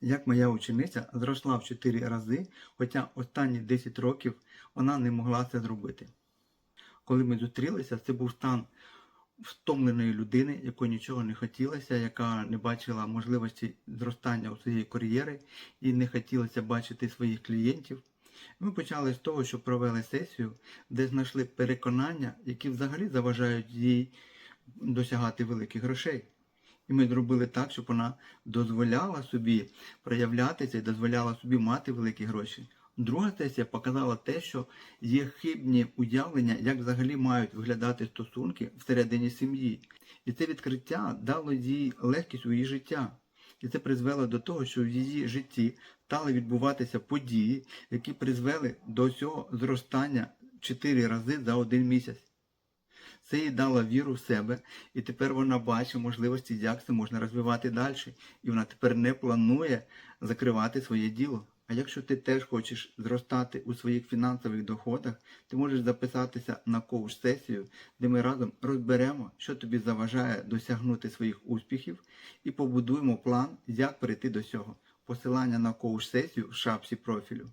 як моя учениця зросла в 4 рази, хоча останні 10 років вона не могла це зробити. Коли ми зустрілися, це був стан втомленої людини, якої нічого не хотілося, яка не бачила можливості зростання у своєї кар'єри і не хотілося бачити своїх клієнтів. Ми почали з того, що провели сесію, де знайшли переконання, які взагалі заважають їй досягати великих грошей. І ми зробили так, щоб вона дозволяла собі проявлятися і дозволяла собі мати великі гроші. Друга сесія показала те, що є хибні уявлення, як взагалі мають виглядати стосунки всередині сім'ї. І це відкриття дало їй легкість у її життя. І це призвело до того, що в її житті стали відбуватися події, які призвели до цього зростання чотири рази за один місяць. Це їй дало віру в себе, і тепер вона бачить можливості, як це можна розвивати далі. І вона тепер не планує закривати своє діло. А якщо ти теж хочеш зростати у своїх фінансових доходах, ти можеш записатися на коуч-сесію, де ми разом розберемо, що тобі заважає досягнути своїх успіхів, і побудуємо план, як перейти до цього. Посилання на коуч-сесію в шапці профілю.